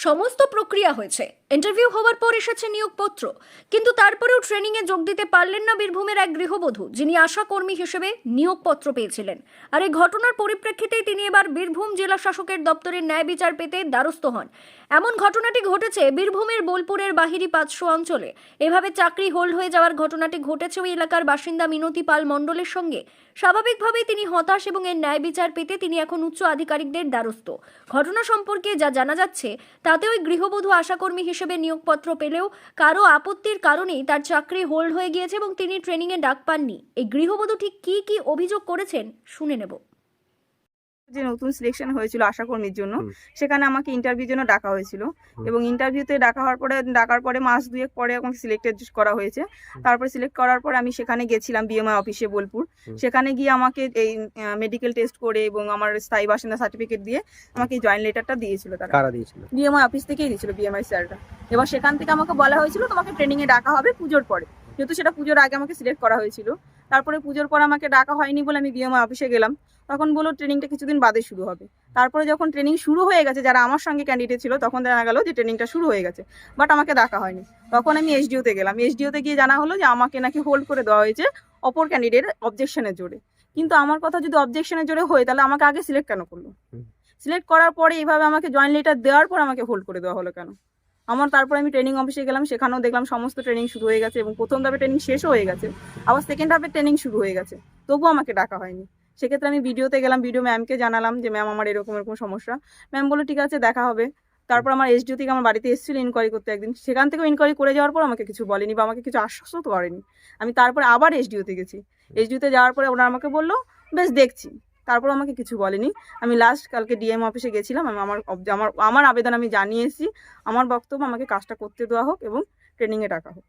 সমস্ত প্রক্রিয়া হয়েছে। ইন্টারভিউ হওয়ার পর এসেছে নিয়োগপত্র, কিন্তু তারপরেও ট্রেনিংয়ে যোগ দিতে পারলেন না বীরভূমের এক গৃহবধূ, যিনি আশা কর্মী হিসেবে নিয়োগপত্র পেয়েছিলেন। আর এই ঘটনার পরিপ্রেক্ষিতেই তিনি এবার বীরভূম জেলা শাসকের দপ্তরের ন্যায় বিচার পেতে দ্বারস্থ হন। এমন ঘটনাটি ঘটেছে বীরভূমের বোলপুরের বাহিরি পাঁচশো অঞ্চলে। এভাবে চাকরি হোল্ড হয়ে যাওয়ার ঘটনাটি ঘটেছে ওই এলাকার বাসিন্দা মিনতি পাল মণ্ডলের সঙ্গে। স্বাভাবিকভাবেই তিনি হতাশ এবং এর ন্যায় বিচার পেতে তিনি এখন উচ্চ আধিকারিকদের দ্বারস্থ। ঘটনা সম্পর্কে যা জানা যাচ্ছে, তাতে ওই গৃহবধূ আশাকর্মী হিসেবে নিয়োগপত্র পেলেও কারও আপত্তির কারণেই তার চাকরি হোল্ড হয়ে গিয়েছে এবং তিনি ট্রেনিংয়ে ডাক পাননি। এই গৃহবধূ ঠিক কী কী অভিযোগ করেছেন শুনে নেব। যে নতুন সিলেকশন হয়েছিল আশাকর্মীর জন্য সেখানে আমাকে ইন্টারভিউর জন্য ডাকা হয়েছিল। এবং ইন্টারভিউতে ডাকা হওয়ার পরে ডাকার পরে মাস দুয়েক পরে আমাকে সিলেক্টেড করা হয়েছে। তারপর সিলেক্ট করার পর আমি সেখানে গেছিলাম বিএমআই অফিসে বোলপুর। সেখানে গিয়ে আমাকে এই মেডিকেল টেস্ট করে এবং আমার স্থায়ী বাসিন্দা সার্টিফিকেট দিয়ে আমাকে এই জয়েন লেটারটা দিয়েছিল তারা। বিএমআই অফিস থেকেই দিয়েছিল বিএমআই স্যাররা এবার সেখান থেকে আমাকে বলা হয়েছিল তোমাকে ট্রেনিংয়ে ডাকা হবে পুজোর পরে। যেহেতু সেটা পুজোর আগে আমাকে সিলেক্ট করা হয়েছিল। তারপরে পুজোর পর আমাকে ডাকা হয়নি বলে আমি বিএমআই অফিসে গেলাম। তখন বলল ট্রেনিংটা কিছুদিন বাদে শুরু হবে। তারপরে যখন ট্রেনিং শুরু হয়ে গেছে যারা আমার সঙ্গে ক্যান্ডিডেট ছিল তখন জানা গেল যে ট্রেনিংটা শুরু হয়ে গেছে। বাট আমাকে ডাকা হয়নি। তখন আমি এসডিওতে গেলাম। এসডিওতে গিয়ে জানা হলো যে আমাকে নাকি হোল্ড করে দেওয়া হয়েছে অপর ক্যান্ডিডেট অবজেকশনের জোরে। কিন্তু আমার কথা যদি অবজেকশনের জোরে হয় তাহলে আমাকে আগে সিলেক্ট কেন করল? সিলেক্ট করার পরে এইভাবে আমাকে জয়েন লেটার দেওয়ার পর আমাকে হোল্ড করে দেওয়া হলো কেন? আমার তারপরে আমি ট্রেনিং অফিসে গেলাম সেখানেও দেখলাম সমস্ত ট্রেনিং শুরু হয়ে গেছে এবং প্রথম ধাপে ট্রেনিং শেষও হয়ে গেছে। আবার সেকেন্ড হাফে ট্রেনিং শুরু হয়ে গেছে। তবুও আমাকে ডাকা হয়নি। সেক্ষেত্রে আমি ভিডিওতে গেলাম, ভিডিও ম্যামকে জানালাম যে ম্যাম আমার এরকম এরকম সমস্যা। ম্যাম বলল, ঠিক আছে, দেখা হবে। তারপর আমার এসডিও থেকে আমার বাড়িতে এসেছিল ইনকোয়ারি করতে একদিন। সেখান থেকেও ইনকোয়ারি করে যাওয়ার পর আমাকে কিছু বলেনি বা আমাকে কিছু আশ্বস্ত করেনি। আমি তারপরে আবার এসডিওতে গেছি। এসডিওতে যাওয়ার পরে ওনারা আমাকে বলল, বেশ, দেখছি। তারপর আমাকে কিছু বলেনি। আমি লাস্ট কালকে ডিএম অফিসে গেছিলাম। আমি আমার আমার আমার আবেদন আমি জানিয়ে এসেছি আমার বক্তব্য আমাকে কাজটা করতে দেওয়া হোক এবং ট্রেনিংয়ে ডাকা হোক।